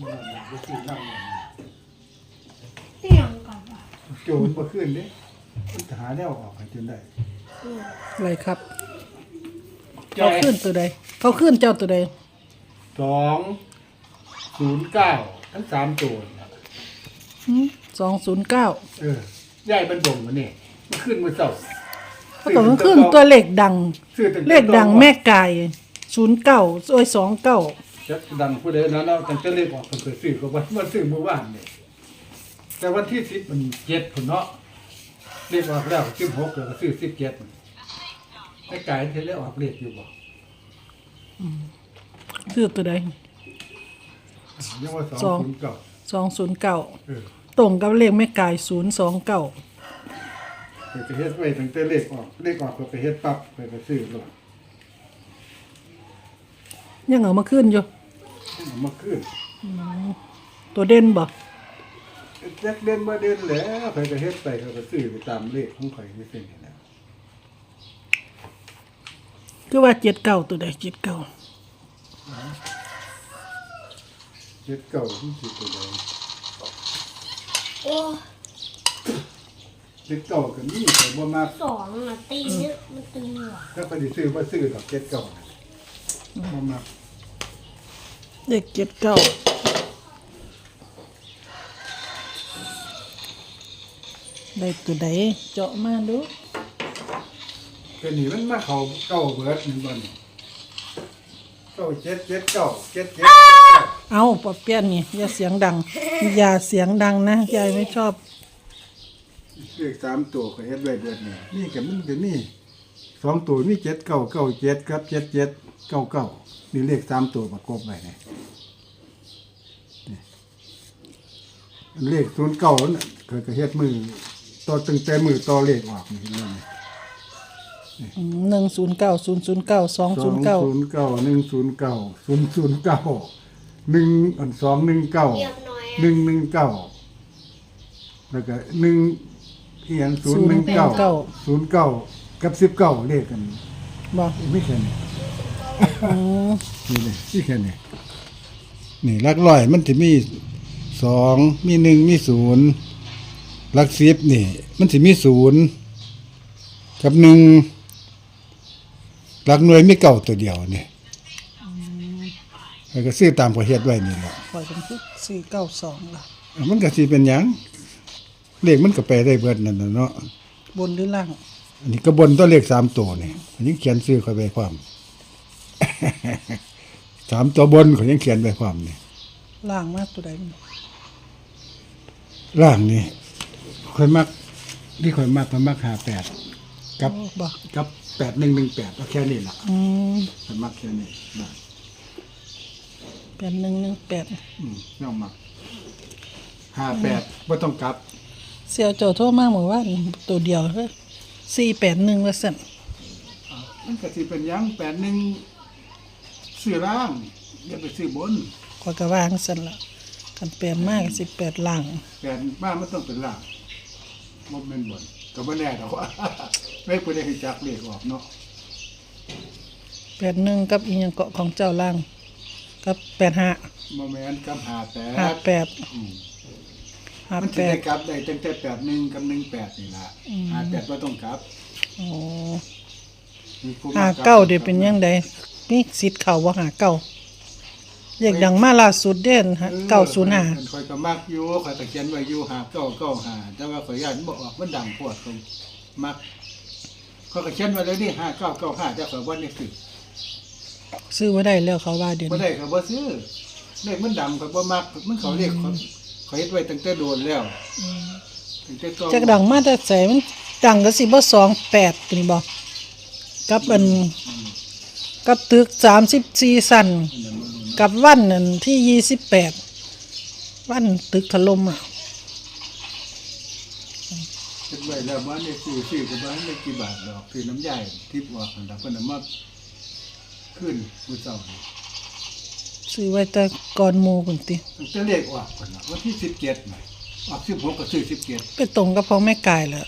มันน่ะไปซื้อน้ำมันเตียงกับว่าโจรมาขึ้นเด้มันหาแนวออกให้จนได้อะไรครับเขาขึ้นตัวใดเขาขึ้นเจ้าตัวใดสองศูนย์เก้าทั้งสามตัวน่ะสองศูนย์เก้าเออย่ายมันบ่งมาเนี่ยมันขึ้นมือเสาเขาบอกมันขึ้นตัวเลขดัง ซื้อตั้แต่เลขดังแม่ไก่ศูนย์เก้าโอ้ยสองเก้า จะดังผู้ใดนะเราตั้งแต่เลขออกก็เคยซื้อก็วันมาซื้อเมื่อวานเนี่ยแต่วันที่สิบมันเจ็ดผลเนาะเลขออกแล้วสิบหกแล้วก็ซื้อสิบเจ็ดไอ้ไก่ที่เลขออกเลขอยู่บ่คือตัวใดยังว่าสองสองศูนย์เก้าสองศูนย์เก้าเออตรงกับเลขแม่ไก่ศูนย์สองเก้าไปก็เฮ็ดไว้ตั้งแต่เลขออกเลขออกก็ไปเฮ็ดปั๊บไปก็ซื้อเลย ยังเอามาขึ้นอยู่เอามาขึ้นตัวเด่นบ่แจ็คเล่นมาเด่นแหล้วไปก็เฮ็ดไปก็ไปซื้อไปตามเลขของข่อยไม่เป็นแหล้วคือว่าเจ็ดเก้าตัวใดเจ็ดเก้าเฮ็ดเก่าที่สิตัวใดโอ้เฮ็ดเก่าก็มีแต่บ่มากสองอะตีเนี่ยมันตึงหัวถ้าไปซื้อบ่ซื้อดอกเฮ็ดเก่าบ่มาก เลขเจ็ดเก้าได้ตัวใดเจาะมาดูก็นี่มันมาเข้าเก่าเบิดนี่บ่นี่เก้าเจ็ดเจ็ดเก้าเจ็ดเจ็ดเจ็ดเก้าเอาปอเปียนนี่อย่าเสียงดัง อย่าเสียงดังนะยายไม่ชอบเลขสามตัวก็เฮ็ดไว้เบิดนี่นี่ก็มันก็มี สองตัวมีเจ็ดเก้าเก้าเจ็ดครับเจ็ดเจ็ดเก้าเก้านี่เลขสามตัวประกบไว้นี่เลขศูนย์เก้าน่ะเคยก็เฮ็ดมือต่อตั้งแต่มือต่อเลขออกนี่เห็นไหมหนึ่งศูนย์เก้าศูนย์ศูนย์เก้าสองสศูอนงย์เก้าศูนย์เก้าหนึ่งศูนย์เก้าศูนย์ศูนย์เก้าหนึ่งอันสองหนึ่งเก้าเรียบน้อยหนึ่งหนึ่งเก้าแล้วก็หนึ่งเอียนศูนย์หนึ่งเก้าศูนย์เก้า กับสิบเก้าเลขกันบอกไม่แค่นี้อืมนี่เลยนี่แค่นี้นี่หลักร้อยมันจะมีสองมีหนึ่งมีศูนย์หลักสิบนี่ มันจะมีศูนย์กับหนึ่งหลักหน่วยมีเก่าตัวเดียวนี่แล้วก็ซื้อตามประเทศไว้นี่แหละปล่อยเป็นที่สี่เก้าสองละมันก็สิเป็นหยังเลขมันก็ไปได้เบิดนั่นน่ะเนาะบนหรือล่าง อันนี้ก็บนตัวเลขสามตัวนี่อันนี้เขียนซื้อเข้าไปความสามตัวบนเขายังเขียนไปความนี่ล่างมากตัวใดมันล่างนี่ค่อยมักที่ค่อยมักค่อยมักหาแปดกับบอกกับแปดหนึ่งหนึ่งแปดเอาแค่นี้ล่ะอืมค่อยมักแค่นี้ล่ะแปดหนึ่งหนึ่งแปดอืมน้องมักห้าแปดไม่ต้องกลับ เสี่ยวโจโทั่วมากเหมือนว่าตัวเดียวเลย สี่แปดหนึ่งละสั่นมันก็สิเป็นหยังแปดหนึ่งซื้อล่างอย่าไปซื้อบนกว่ากระวางสั่นละกันแปดมากสิบแปดล่าง แปดบ้านมันต้องเป็นล่างมันเป็นบนก็ไม่แน่ดอกว่า ไม่ควรได้ให้จักเลขออกเนาะแปดหนึ่งกับอีกอย่างเกาะของเจ้าล่าง กับแปดห้าโมเมนต์กับหาแปห้าดแปดอืม ห้ามันแปจะด ได้กลับได้ตั้งแต่แปดหนึ่งกับหนึ่งแปดนี่ละหาแปดว่าต้องกลับโอ้มีผู้หาลับเก้าเดี๋ยวเป็นยังไงนี่สิทธิ์เข่าว่าหาเก้าเรียกดังมาล่าสุดเด่นฮะเก้าศูนย์ห้าคอยก็มักอยู่คอยตะเคียนไว้อยู่หาเก้าเก้าหาแต่ว่าขอยย่านบอกออกมันดังปวดตรงมักเขาก็เขียนไว้แล้วนี่ห้าเก้าเก้าห้าแต่ขอยว่านี่คือ ซื้อไว้ได้แล้วเขาว่าเดี๋ยวบ่นี้ ได้เขาบ่ซื้อเลขมันดำเขาบ่มักมันเขาเรียกเขา เขาเฮ็ดไว้ตั้งแต่โดนแล้วตั้งแต่ก่อนจากดังมาแต่ใส่มันดังก็สิบ่สองแปดนี่บอกกับอันกับตึกสามสิบสี่สันกับวันนั่นที่ยี่สิบแปดวันตึกถล่มอะเฮ็ดไว้แล้วบ่ได้ซื้อซื้อก็บ่ได้กี่บาทดอกคือน้ำใหญ่ทิพย์ออกนั่นล่ะเพิ่นเอามาขึ้นมื้อเช้านี่ ซื้อไว้แต่ก่อนหมูพุ่นติตั้งแต่เลขออกพุ่นน่ะวันที่17น่ะออก16ก็ซื้อ17ไปตรงกับพ่อแม่กายแล้ว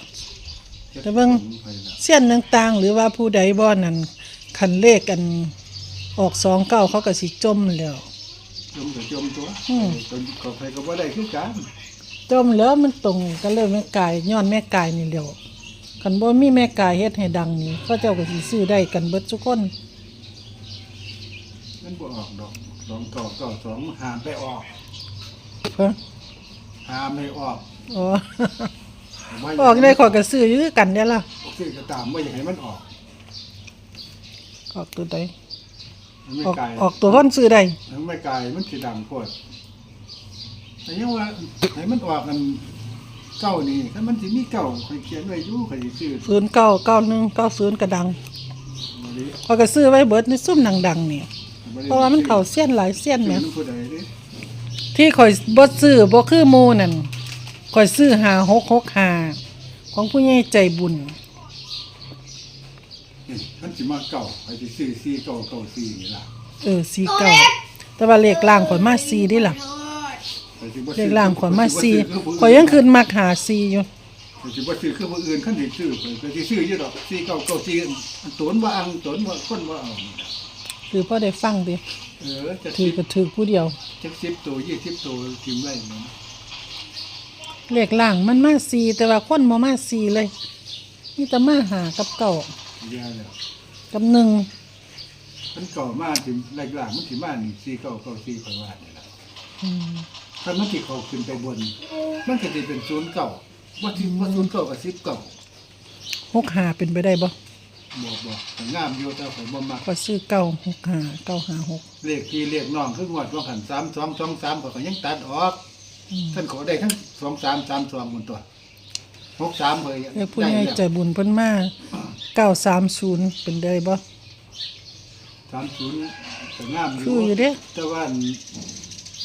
แต่เบิ่ง ไปแล้วเส้นต่างๆ หรือว่าผู้ใดบ่นั่นคันเลขกันออกสองเก้าเขาก็สิจมแล้ว จมกับจมตัวอืม จนก็ใครก็บ่ได้คือกันจมแล้วมันตรงกันเลยแม่กายย้อนแม่กายนี่แหล้วคันบ่มีแม่กายเฮ็ดให้ดังนี่เขาเจ้าก็สิซื้อได้กันเบิดทุกคนมันบ่ออกดอก สองเก่าเก่าสองหามไปออกเพิ่นหามไม่ออกอ๋อว่าออกได้ขอยก็ซื้ออยู่คือกันเด้ล่ะซื้อก็ตามว่าอยากให้มันออกออกตัวใดมันไม่ออกไกลออกตัวคนซื้อได้มันไม่ไกลมันสิดังโพดแต่ยังว่าให้มันออกกันเก้านี่ถ้ามันสิมีเก้าใครเขียนไว้อยู่ใครสิซื้อ0991 90ก็ดังบ่ได้ข้อยก็ซื้อไว้เบิดในซุ่มดังๆนี่บ่ได้ เพราะว่ามันเข้าเสี้ยนหลายเสี้ยนซื้แหมอมันผู้ใดเด้ที่ข่อยบ่ซื้อบ่คือหมู่นั่นข่อยซื้อ5665ของผู้ใหญ่ใจบุญนี่มันสิมาเก้าใครสิซื้อสี่เก้าเก้าสี่นี่ล่ะเออ49แต่ว่าเลขล่างข่อยมา4ดิล่ะใครสิบ่เลซื้อขล่างข่อยมาใครสิบ่ซื้4ข่อยยังขึ้นมักหา4อยู่ใครสิบ่ซื้อคือผู้อื่นคันสิซื้อข่อยก็สิซื้ออยู่ดอกสี่เก้าเก้าสี่อันตนว่าอังตนว่าคนว่าเอา คือพอได้ฟังดิเออจะถืสิอบก็ถือผู้เดียวจักสิบตัวยี่สิบตัวทิมไว้นั่นเลขล่างมันมา4แต่ว่าคนบ่มา4เลยมีแต่มาหากับเก่าเยอะแล้วกับหนึ่งมันเก่ามาถึงแรกหลังมันถึงมานี่สี่เก้าเก้าสี่ข่อยว่านี่ล่ะอืมถ้ามันสิเข้าขึ้นไปบน มันก็สิเป็นศูนย์เก้าว่าสิว่าศูนย์เก้ากับสิบเก้าหกหาเป็นไปได้บ่ บอกบอกแต่งามอยู่แต่ข่อยบ่มักก็ซื้อเก้าหกหาเก้าหาหกเลขที่เลขน้องคืองวดว่าหันสามสองสองสามข่อยก็ยังตัดออกอืมท่านขอได้ทั้งสองสามสามสองหมดตัวหกสามเลยเลขผู้ใหญ่ใจบุญเพิ่นมาเก้าสามศูนย์เป็นได้บ่สามศูนย์แต่งามอยู่คืออยู่เด้ แต่ว่า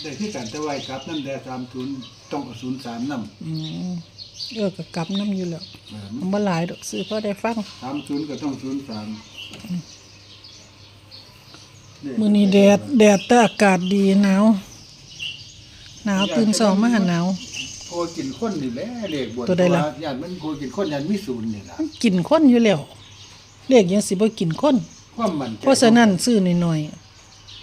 ได้ที่กันแต่ว่าครับนั่นแต่สามศูนย์ต้องเอาศูนย์สามนำอืม เออก็กลับน้ำอยู่แล้วเออมันบ่หลายดอกซื้อพอได้ฟัง สามศูนย์ก็ต้องศูนย์สามมื้อนี้แดดแดดแต่อากาศดีหนาวหนาวตื่นเช้ามาหนาวโคกินข้นนี่แหละเลขบวชตัวใดล่ะย่านมันโคกินข้นย่านมีศูนย์นี่ล่ะมันกินคนอยู่แล้วเลขยังสิบ่กินคน ความมั่นใจเพราะฉะนั้นซื้อน้อย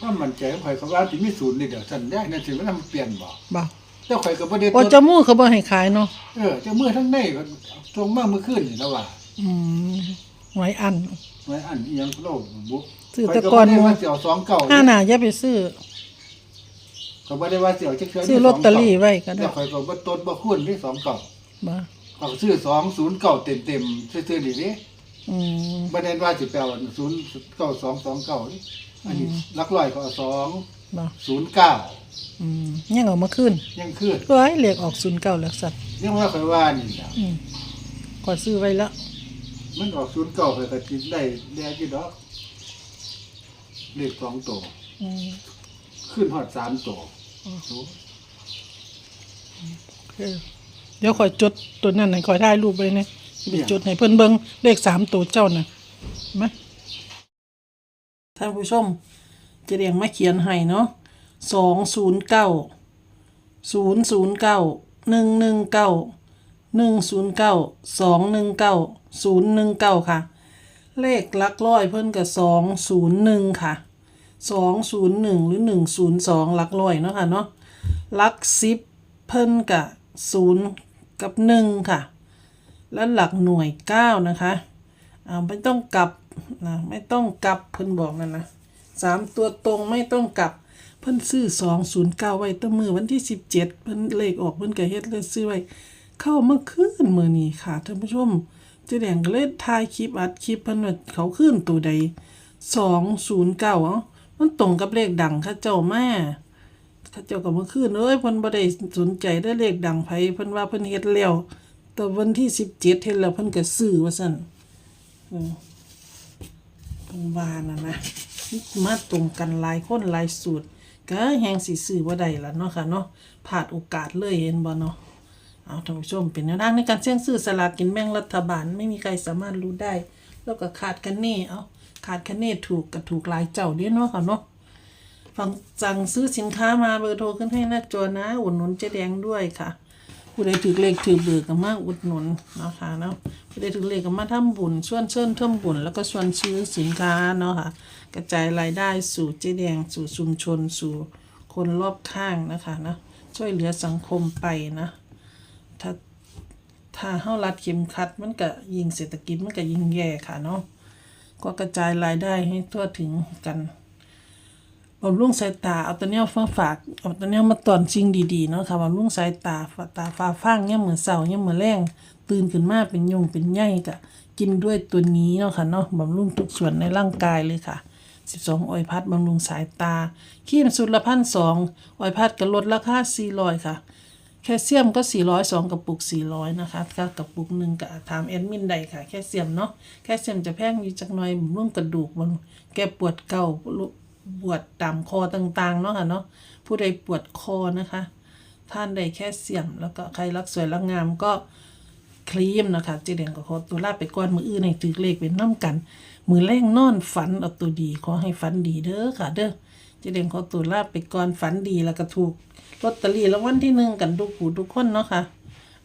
ความมั่นใจของข่อยเขาว่าสิมีศูนย์นี่เดี๋ยวสัญญานั่นสิมันทำเปลี่ยนบ่ๆบ่ เจ้าข่อยก็บ่ได้โอ้ตจมูกเขาบ่ให้ขายเนาะเออเจ้ามือทั้งในก็ตรงมาเมื่อคืนนี่แล้วว่าอืมไว้อันไว้อันอีหยังโลกบุซื้อแต่ก่อนข่ยหมู่บ่ได้ว่าสิเอาสองเก่าห้าหน้าอย่าไปซื้อ ก็บ่ได้ว่าสิเอาจักเทื่ซื้อลอตเตอรี่ไว้ก็ได้แล้วข่อยก็บ่ตดบ่คูณที่สองเก่าบ่เขาซื้อสองศูนย์เก่าเต็มๆซื่อๆนี่เด้อืมบ่ได้ว่าสิแปลว่าศูนย์เก้าสองสองเก้านี่อันนี้หลักร้อยก็เอาส องบ่ศูนย์เก้าอืมยังเอามาคืนยังคือเอ้ยเลขออก09แล้วสัตว์ยังว่าข่อยว่านี่ล่ะอืมขอยซื้อไว้แล้วมันออกศูนย์เก้าข่อยก็สิได้แดงอยู่ดอกเลขสองตัวอืมขึ้นฮอดสามตัวโอ้โอเคเดี๋ยวขอยจดตัวนั้นให้ขอยถ่ายรูปไว้นะสิไปจดให้เพิ่นเบิ่งเลขสามตัวเจ้าน่ะมาท่านผู้ชมจะเรียงมาเขียนให้เนาะ สองศูนย์เก้าศูนย์ศูนย์เก้าหนึ่งหนึ่งเก้าหนึ่งศูนย์เก้าสองหนึ่งเก้าศูนย์หนึ่งเก้าค่ะ เลขลักร้อยเพิ่นกับสองศูนย์หนึ่งค่ะสองศูนย์หนึ่งหรือหนึ่งศูนย์สองลักร้อยเนาะค่ะเนาะลักซิปเพิ่นกับศูนย์กับหนึ่งค่ะ และหลักหน่วยเก้านะคะอ่าไม่ต้องกลับนะไม่ต้องกลับเพิ่นบอกนั่นนะสามตัวตรงไม่ต้องกลับ พิ่นซื้อ209ไว้ตั้งมือวันที่17เจ็ดพิ่นเลขออกเพิ่นก็เฮ็ดเลยซื้อไว้ เข้าเมื่อคืนมื้อนี้ค่ะท่านผู้ชมเจ๊แดงก็เลยถ่ายคลิปอัดคลิปเพิ่นว่าเขาขึ้นตัวใด209เอ้ามันตรงกับเลขดังเขาเจ้าแมาเขาเจ้าก็เมื่อคืนเอ้ยเพิ่นบ่ได้สนใจได้เลขดังไผเพิ่นว่าเพิ่นเฮ็ดแล้วแต่วันที่17เฮ็ดแล้วเพิ่นก็ซื้อว่าซั่นอืมเพิ่นว่านั่นนะมาตรงกันหลายคนหลายสูตร ก็แหงสีซื้อว่าใดล่ะเนาะค่ะเนาะพลาดโอกาสเลยเห็นบ่เนาะเอาท่านผู้ชมเป็นแนวทางในการเสี่ยงซื้อสลากกินแบ่งรัฐบาลไม่มีใครสามารถรู้ได้ แล้วก็ขาดคะเนเอาขาดคะเนถูกกับถูกหลายเจ้าเด้เนาะค่ะเนาะฟังสั่งซื้อสินค้ามาเบอร์โทรขึ้นให้หน้าจอนะอุดหนุนเจ๊แดงด้วยค่ะ ผู้ใดถือเลขถือเบอร์ก็มาอุดหนุนนะคะเนาะผู้ใดถือเลขก็มาทำบุญชวนเชิญทำบุญแล้วก็ชวนซื้อสินค้าเนาะค่ะ กระจายรายได้สู่เจ๊แดงสู่ชุมชนสู่คนรอบข้างนะคะนะช่วยเหลือสังคมไปนะถ้าถ้าเฮารัดเข็มขัดมันก็ยิงเศรษฐกิจมันก็ยิงแย่ค่ะเนาะก็กระจายรายได้ให้ทั่วถึงกัน บำรุงสายตาเอาตัวเนี้ยมาฝากเอาตัวเนี้ยมาตอนสิ่งดีๆเนาะค่ะบำรุงสายตาฝาตาฟ้าฟางเนี่ยามมือนเสาเนี่ยามมือนแรงตื่นขึ้นมาเป็นยุงเป็นใยก็กินด้วยตัวนี้เนาะค่ะเนาะบำรุงทุกส่วนในร่างกายเลยค่ะ12ออยพัดบำรุงสายตาครีมสุดละพันสองออยพัดก็ลดราคา400ค่ะ แคลเซียมก็ 400 2กระปุก 400 นะคะก็กระปุกหนึ่งก็ถามแอดมินใดค่ะ แคลเซียมเนาะ แคลเซียมจะแพงอยู่จักหน่อยบำรุงกระดูกบำแก้ปวดเก่า ปวดตามคอต่างๆเนาะค่ะเนาะผู้ใดปวดคอนะคะ ท่านใดแคลเซียมแล้วก็ใครรักสวยรักงามก็ครีมนะคะเจเดงก็ขอตัวลาไปก่อนมืออื่นให้ถือเลขเป็นน้ำกัน มือแรงนอนฝันเอาตัวดีขอให้ฝันดีเด้อค่ะเด้อเจเดงขอตัวลาไปก่อนฝันดีแล้วก็ถูกลอตเตอรี่รางวัลที่หนึ่งกันทุกผู้ทุกคนเนาะค่ะ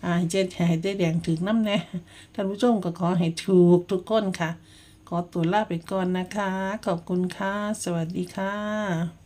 อ่าให้เจ๊ให้ได้แดงถึงน้ำแน่ท่านผู้ชมก็ขอให้ถูกทุกคนค่ะ ขอตัวลาไปก่อนนะคะ ขอบคุณค่ะ สวัสดีค่ะ